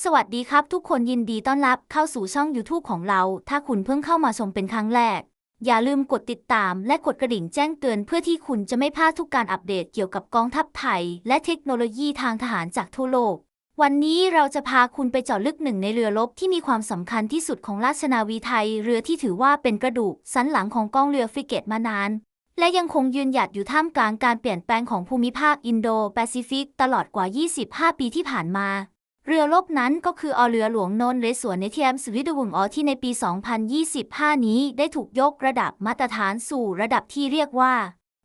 สวัสดีครับทุกคนยินดีต้อนรับเข้าสู่ช่อง YouTube ของเรา ถ้าคุณเพิ่งเข้ามาชมเป็นครั้งแรก อย่าลืมกดติดตามและกดกระดิ่งแจ้งเตือนเพื่อที่คุณจะไม่พลาดทุกการอัปเดตเกี่ยวกับกองทัพไทย และเทคโนโลยีทางทหารจากทั่วโลก วันนี้เราจะพาคุณไปเจาะลึกหนึ่งในเรือรบที่มีความสำคัญที่สุดของราชนาวีไทย เรือที่ถือว่าเป็นกระดูกสันหลังของกองเรือฟริเกตมานาน และยังคงยืนหยัดอยู่ท่ามกลางการเปลี่ยนแปลงของภูมิภาคอินโดแปซิฟิกตลอดกว่า 25 ปีที่ผ่านมา เรือรบนั้นก็คืออเรือหลวงนนเรสวนในเทียมสวิตเดอร์วงออที่ในปี 2025 นี้ได้ถูกยกระดับมาตรฐานสู่ระดับที่เรียกว่า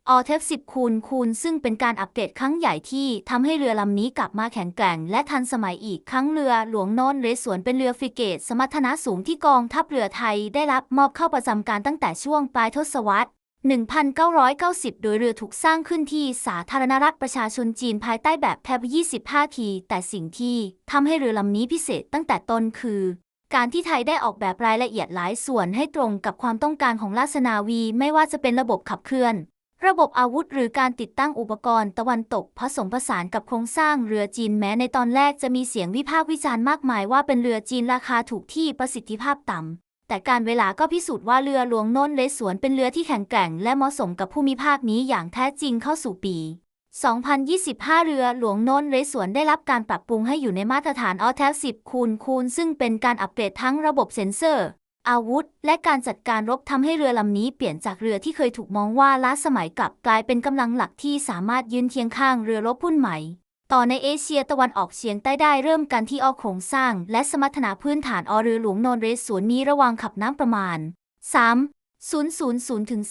ออเทฟ10คูณคูณซึ่งเป็นการอัปเดตครั้งใหญ่ที่ทำให้เรือลำนี้กลับมาแข็งแกร่ง และทันสมัยอีกครั้งเรือหลวงนนเรสวนเป็นเรือฟริเกต สมรรถนะสูงที่กองทัพเรือไทยได้รับมอบเข้าประจำการตั้งแต่ช่วงปลายทศวรรษ 1990 โดยเรือถูกสร้างขึ้นที่สาธารณรัฐประชาชนจีนภายใต้แบบแพบ25 ที แต่สิ่งที่ทำให้เรือลำนี้พิเศษตั้งแต่ต้นคือ การที่ไทยได้ออกแบบรายละเอียดหลายส่วนให้ตรงกับความต้องการของราชนาวี ไม่ว่าจะเป็นระบบขับเคลื่อน ระบบอาวุธหรือการติดตั้งอุปกรณ์ตะวันตกผสมผสานกับโครงสร้างเรือจีนแม้ในตอนแรกจะมีเสียงวิพากษ์วิจารณ์มากมายว่าเป็นเรือจีนราคาถูกที่ประสิทธิภาพต่ำ แต่การเวลาก็พิสูจน์ว่าเรือหลวงโน้นเลสวนเป็นเรือที่แข็งแกร่ง และเหมาะสมกับภูมิภาคนี้อย่างแท้จริงเข้าสู่ปี 2025 เรือหลวงโน้นเลสวนได้รับการปรับปรุงให้อยู่ในมาตรฐานออเทล10คูณคูณซึ่งเป็นการอัปเกรดทั้งระบบเซ็นเซอร์ อาวุธ และการจัดการรบทำให้เรือลำนี้เปลี่ยนจากเรือที่เคยถูกมองว่าล้าสมัยกลับกลายเป็นกำลังหลักที่สามารถยืนเคียงข้างเรือรบรุ่นใหม่ ต่อในเอเชียตะวันออกเฉียงใต้ได้เริ่มกันที่ออโครงสร้าง และสมรรถนะพื้นฐานอเรือหลวงโนนเรสวนมีระวางขับน้ำประมาณ 3 000ถึง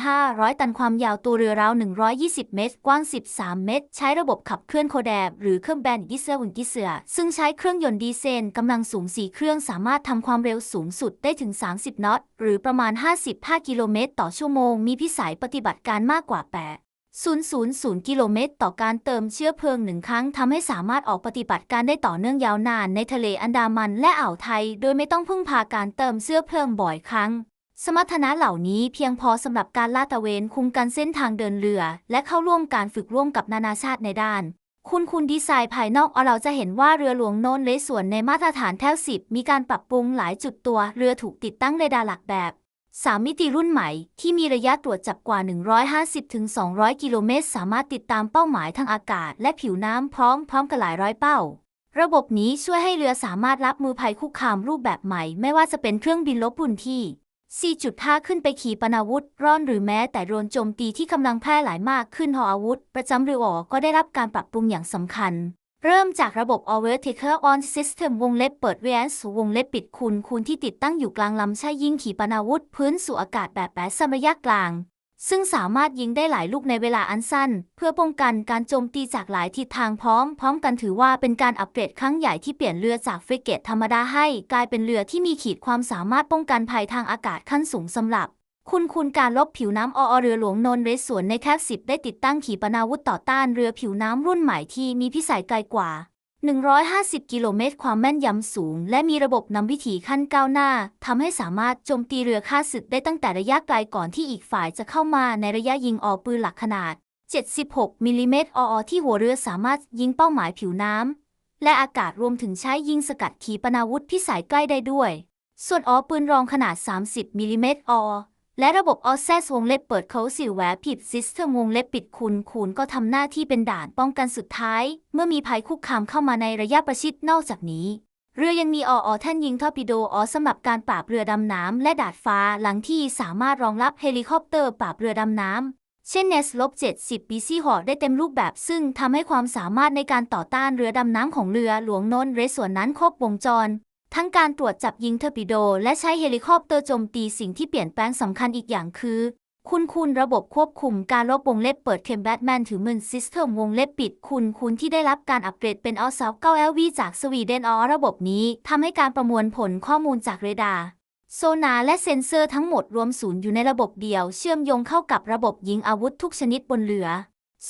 3,500 ตันความยาวตัวเรือราว 120 เมตร กว้าง 13 เมตร ใช้ระบบขับเคลื่อนโคแดบ หรือเครื่องแบนดิเซลอุนดิเซลซึ่งใช้เครื่องยนต์ดีเซลกำลังสูง 4 เครื่องสามารถทำความเร็วสูงสุดได้ถึง 30 นอต หรือประมาณ 55 กิโลเมตร ต่อชั่วโมง มีพิสัยปฏิบัติการมากกว่า 8 000กิโลเมตรต่อการเติมเชื้อเพลิงหนึ่งครั้งทำให้สามารถออกปฏิบัติการได้ต่อเนื่องยาวนานในทะเลอันดามันและอ่าวไทย โดยไม่ต้องพึ่งพาการเติมเชื้อเพลิงบ่อยครั้ง สมรรถนะเหล่านี้เพียงพอสำหรับการลาดตระเวนคุมกันเส้นทางเดินเรือ และเข้าร่วมการฝึกร่วมกับนานาชาติในด้าน คุณคุณดีไซน์ภายนอกเราจะเห็นว่าเรือหลวงโนนเลส่วนในมาตรฐานแทวสิบมีการปรับปรุงหลายจุดตัว เรือถูกติดตั้งเรดาร์หลักแบบ 3 มิติรุ่นใหม่ที่มีระยะตรวจจับกว่า 150-200 กิโลเมตร สามารถติดตามเป้าหมายทางอากาศ และผิวน้ำพร้อมพร้อมกันหลายร้อยเป้า ระบบนี้ช่วยให้เรือสามารถรับมือภัยคุกคามรูปแบบใหม่ ไม่ว่าจะเป็นเครื่องบินลบปุ่นที่ 4.5 ขึ้นไปขี่ปนาวุธ ร่อนหรือแม้แต่โดรนโจมตีที่กำลังแพร่หลายมากขึ้นหออาวุธ ประจำเรือออก็ได้รับการปรับปรุงอย่างสำคัญ เริ่มจากระบบ All Vertical On System วงเล็บเปิด VS วงเล็บปิดคูณคูณที่ติดตั้งอยู่กลางลำใช้ยิงขีปนาวุธพื้นสู่อากาศแบบแปดสมระยะกลาง ซึ่งสามารถยิงได้หลายลูกในเวลาอันสั้น เพื่อป้องกันการโจมตีจากหลายทิศทางพร้อม พร้อมกันถือว่าเป็นการอัปเกรดครั้งใหญ่ที่เปลี่ยนเรือจากฟริเกตธรรมดาให้ กลายเป็นเรือที่มีขีดความสามารถป้องกันภัยทางอากาศขั้นสูงสำหรับ คุณคุณการลบผิวน้ำออเรือหลวงนนเรสวนในแคบสิบได้ติดตั้งขีปนาวุธต่อต้านเรือผิวน้ำรุ่นใหม่ที่มีพิสัยไกลกว่า 150 กิโลเมตร ความแม่นยำสูง และมีระบบนำวิถีขั้นก้าวหน้าทำให้สามารถโจมตีเรือฆ่าศึกได้ตั้งแต่ระยะไกลก่อนที่อีกฝ่ายจะเข้ามาในระยะยิงออกปืนหลักขนาด 76 มิลลิเมตรออที่หัวเรือสามารถยิงเป้าหมายผิวน้ำและอากาศรวมถึงใช้ยิงสกัดขีปนาวุธพิสัยใกล้ได้ด้วย ส่วนออปืนรองขนาด 30มิลลิเมตรออ และระบบออสเซสวงเล็บเปิดเขาสิวแหวผิดซิสเตอร์วงเล็บปิดคูณคูณก็ทำหน้าที่เป็นด่านป้องกันสุดท้าย เมื่อมีภัยคุกคามเข้ามาในระยะประชิดนอกจากนี้ เรือยังมีอออท่านยิงทอร์ปิโดออสำหรับการปราบเรือดำน้ำและดาดฟ้าหลังที่สามารถรองรับเฮลิคอปเตอร์ปราบเรือดำน้ำเช่นเนสลบ70 BC หอได้เต็มรูปแบบซึ่งทำให้ความสามารถในการต่อต้านเรือดำน้ำของเรือหลวงนนเรสวนนั้นครบวงจร ทั้งการตรวจจับยิงเทอร์ปิโด และใช้เฮลิคอปเตอร์โจมตีสิ่งที่เปลี่ยนแปลงสำคัญอีกอย่างคือ คุณคุณระบบควบคุมการลบวงเล็บเปิดเคมแบทแมนถือมือซิสเตมวงเล็บปิดคุณคุณที่ได้รับการอัปเกรดเป็นออสซาว9 LV จากสวีเดนออระบบนี้ทำให้การประมวลผลข้อมูลจากเรดาร์โซนาและเซ็นเซอร์ทั้งหมดรวมศูนย์อยู่ในระบบเดียว เชื่อมโยงเข้ากับระบบยิงอาวุธทุกชนิดบนเรือ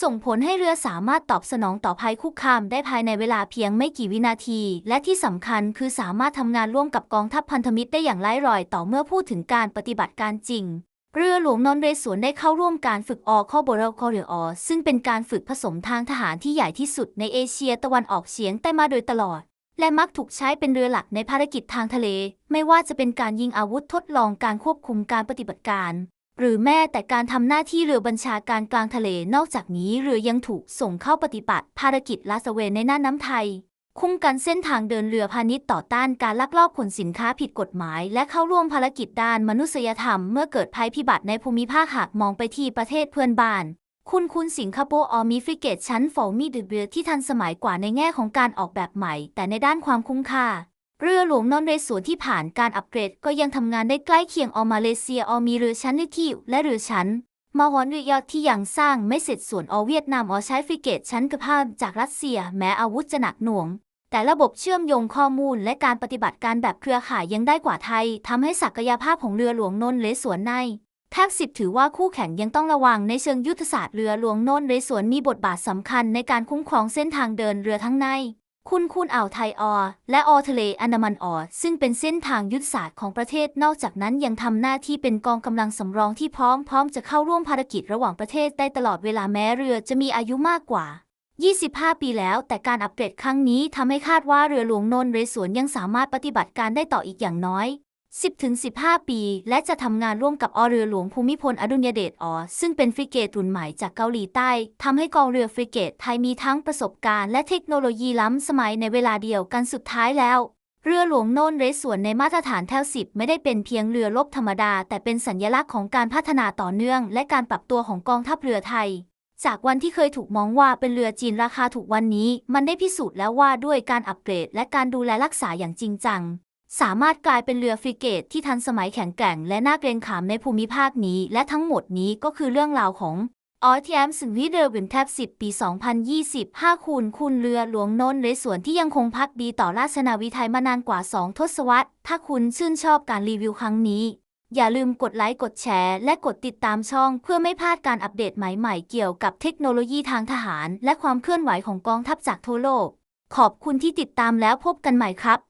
ส่งผลให้เรือสามารถตอบสนองต่อภัยคุกคามได้ภายในเวลาเพียงไม่กี่วินาที และที่สำคัญคือสามารถทำงานร่วมกับกองทัพพันธมิตรได้อย่างไร้รอยต่อเมื่อพูดถึงการปฏิบัติการจริง เรือหลวงนอนเรศวรได้เข้าร่วมการฝึกออข้อบราคอเรืออซึ่งเป็นการฝึกผสมทางทหารที่ใหญ่ที่สุดในเอเชียตะวันออกเฉียงใต้มาโดยตลอด และมักถูกใช้เป็นเรือหลักในภารกิจทางทะเล ไม่ว่าจะเป็นการยิงอาวุธทดลองการควบคุมการปฏิบัติการ หรือแม้แต่การทำหน้าที่เรือบัญชาการกลางทะเล นอกจากนี้เรือยังถูกส่งเข้าปฏิบัติภารกิจลาดตระเวนในน่านน้ำไทย คุ้มกันเส้นทางเดินเรือพาณิชย์ต่อต้านการลักลอบขนสินค้าผิดกฎหมาย และเข้าร่วมภารกิจด้านมนุษยธรรม เมื่อเกิดภัยพิบัติในภูมิภาคหากมองไปที่ประเทศเพื่อนบ้าน คุณคุณสิงคโปร์ออมีฟริเกตชั้นฟอร์มีเดเบือที่ทันสมัยกว่าในแง่ของการออกแบบใหม่ แต่ในด้านความคุ้มค่า เรือหลวงนอนเรสวนที่ผ่านการอัปเกรดก็ยังทำงานได้ใกล้เคียงออมาเลเซียออมีเรือชั้นลิทิวและเรือชั้นมาฮอนเรือยอดที่ยังสร้างไม่เสร็จส่วนออเวียดนามออใช้ฟริเกตชั้นกระพามจากรัสเซีย แม้อาวุธจะหนักหน่วง แต่ระบบเชื่อมโยงข้อมูลและการปฏิบัติการแบบเครือข่ายยังได้กว่าไทยทำให้ศักยภาพของเรือหลวงนนเรสวนในแทบสิบถือว่าคู่แข่งยังต้องระวังในเชิงยุทธศาสตร์เรือหลวงนนเรสวนมีบทบาทสำคัญในการคุ้มครองเส้นทางเดินเรือทั้งใน คุณคุณอ่าวไทยออ และออทะเลอันดามันออ ซึ่งเป็นเส้นทางยุทธศาสตร์ของประเทศ นอกจากนั้นยังทำหน้าที่เป็นกองกำลังสำรองที่พร้อมพร้อมจะเข้าร่วมภารกิจระหว่างประเทศได้ตลอดเวลาแม้เรือจะมีอายุมากกว่า 25 ปีแล้ว แต่การอัปเกรดครั้งนี้ทำให้คาดว่าเรือหลวงนนเรสวนยังสามารถปฏิบัติการได้ต่ออีกอย่างน้อย 10-15 ปี และจะทำงานร่วมกับอเรือหลวงภูมิพลอดุลยเดชออซึ่งเป็นฟริเกตรุ่นใหม่จากเกาหลีใต้ทำให้กองเรือฟริเกตไทยมีทั้งประสบการณ์และเทคโนโลยีล้ำสมัยในเวลาเดียวกันสุดท้ายแล้ว เรือหลวงโน่นเรสวนในมาตรฐานแถวสิบไม่ได้เป็นเพียงเรือรบธรรมดา แต่เป็นสัญลักษณ์ของการพัฒนาต่อเนื่อง และการปรับตัวของกองทัพเรือไทยจากวันที่เคยถูกมองว่าเป็นเรือจีนราคาถูกวันนี้ มันได้พิสูจน์แล้วว่าด้วยการอัปเกรด และการดูแลรักษาอย่างจริงจัง สามารถกลายเป็นเรือฟริเกตที่ทันสมัยแข็งแกร่ง และน่าเกรงขามในภูมิภาคนี้ และทั้งหมดนี้ก็คือเรื่องราวของออทีแอมสึงวิเดอร์วินแทบ10 ปี 2020 5คูณคุณเรือหลวงโนนเรสวนที่ยังคงพักดีต่อราชนาวีไทยมานานกว่า 2 ทศวรรษ ถ้าคุณชื่นชอบการรีวิวครั้งนี้ อย่าลืมกดไลค์ กดแชร์ และกดติดตามช่องเพื่อไม่พลาดการอัปเดตใหม่ๆ เกี่ยวกับเทคโนโลยีทางทหาร และความเคลื่อนไหวของกองทัพจากทั่วโลก ขอบคุณที่ติดตามแล้วพบกันใหม่ครับ